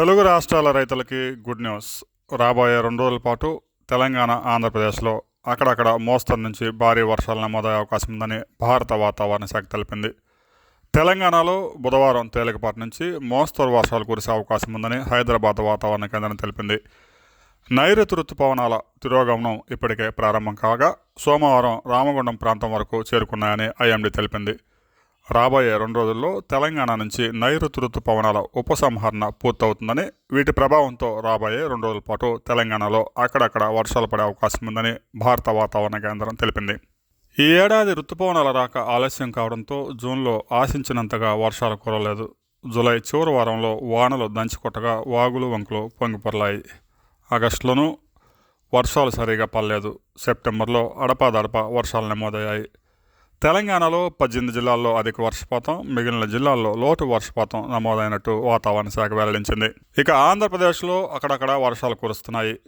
తెలుగు రాష్ట్రాల రైతులకి good news. రాబోయే రెండు రోజుల పాటు తెలంగాణ ఆంధ్రప్రదేశ్లో అక్కడక్కడ మోస్తరు నుంచి భారీ వర్షాలు నమోదయ్యే అవకాశం ఉందని భారత వాతావరణ శాఖ తెలిపింది. తెలంగాణలో బుధవారం తేలికపాటి నుంచి మోస్తరు వర్షాలు కురిసే అవకాశం ఉందని హైదరాబాద్ వాతావరణ కేంద్రం తెలిపింది. నైరుతి ఋతుపవనాల తిరోగమనం ఇప్పటికే ప్రారంభం కాగా సోమవారం రామగుండం ప్రాంతం వరకు చేరుకున్నాయని ఐఎండీ తెలిపింది. రాబోయే రెండు రోజుల్లో తెలంగాణ నుంచి నైరుతి ఋతుపవనాల ఉపసంహరణ పూర్తవుతుందని వీటి ప్రభావంతో రాబోయే రెండు రోజుల పాటు తెలంగాణలో అక్కడక్కడ వర్షాలు పడే అవకాశం ఉందని భారత వాతావరణ కేంద్రం తెలిపింది. ఈ ఏడాది ఋతుపవనాల రాక ఆలస్యం కావడంతో జూన్లో ఆశించినంతగా వర్షాలు కురలేదు జూలై చివరి వారంలో వానలు దంచుకొట్టగా వాగులు వంకులు పొంగిపొరలాయి. ఆగస్టులోనూ వర్షాలు సరిగా పడలేదు. సెప్టెంబర్లో అడపాదడప వర్షాలు నమోదయ్యాయి. తెలంగాణలో పద్దెనిమిది జిల్లాల్లో అధిక వర్షపాతం మిగిలిన జిల్లాల్లో లోటు వర్షపాతం నమోదైనట్టు వాతావరణ శాఖ వెల్లడించింది. ఇక ఆంధ్రప్రదేశ్లో అక్కడక్కడ వర్షాలు కురుస్తున్నాయి.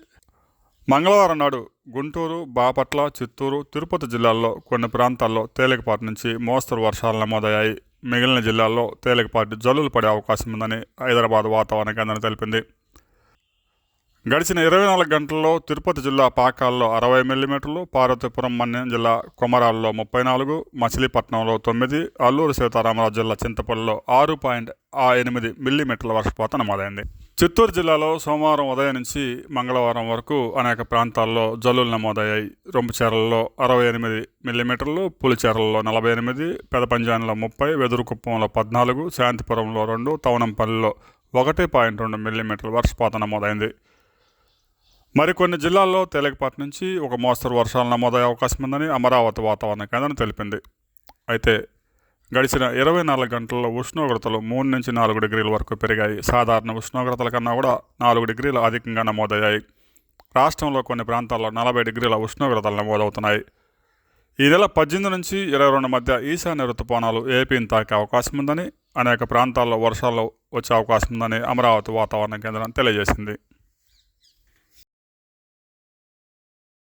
మంగళవారం నాడు గుంటూరు బాపట్ల చిత్తూరు తిరుపతి జిల్లాల్లో కొన్ని ప్రాంతాల్లో తేలికపాటి నుంచి మోస్తరు వర్షాలు నమోదయ్యాయి. మిగిలిన జిల్లాల్లో తేలికపాటి జల్లులు పడే అవకాశం ఉందని హైదరాబాద్ వాతావరణ కేంద్రం తెలిపింది. గడిచిన ఇరవై నాలుగు గంటల్లో తిరుపతి జిల్లా పాకాల్లో అరవై మిల్లీమీటర్లు పార్వతీపురం మన్యం జిల్లా కొమరాల్లో ముప్పై నాలుగు మచిలీపట్నంలో తొమ్మిది అల్లూరు సీతారామరాజు జిల్లా చింతపల్లిలో ఆరు పాయింట్ ఆ ఎనిమిది మిల్లీమీటర్ల వర్షపాతం నమోదైంది. చిత్తూరు జిల్లాలో సోమవారం ఉదయం నుంచి మంగళవారం వరకు అనేక ప్రాంతాల్లో జల్లులు నమోదయ్యాయి. రొంపుచేరల్లో అరవై ఎనిమిది మిల్లీమీటర్లు పులిచేరల్లో నలభై ఎనిమిది పెదపంజాన్లో ముప్పై వెదురుకుప్పంలో పద్నాలుగు శాంతిపురంలో రెండు తవనంపల్లిలో ఒకటి పాయింట్ రెండు మిల్లీమీటర్ల వర్షపాతం నమోదైంది. మరికొన్ని జిల్లాల్లో తేలికపాటి నుంచి ఒక మోస్తరు వర్షాలు నమోదయ్యే అవకాశం ఉందని అమరావతి వాతావరణ కేంద్రం తెలిపింది. అయితే గడిచిన ఇరవై నాలుగు గంటల్లో ఉష్ణోగ్రతలు మూడు నుంచి నాలుగు డిగ్రీల వరకు పెరిగాయి. సాధారణ ఉష్ణోగ్రతల కన్నా కూడా నాలుగు డిగ్రీలు అధికంగా నమోదయ్యాయి. రాష్ట్రంలో కొన్ని ప్రాంతాల్లో నలభై డిగ్రీల ఉష్ణోగ్రతలు నమోదవుతున్నాయి. ఈ నెల పద్దెనిమిది నుంచి ఇరవై రెండు మధ్య ఈశాన్య ఋతుపవనాలు ఏపీని తాకే అవకాశం ఉందని అనేక ప్రాంతాల్లో వర్షాలు వచ్చే అవకాశం ఉందని అమరావతి వాతావరణ కేంద్రం తెలియజేసింది.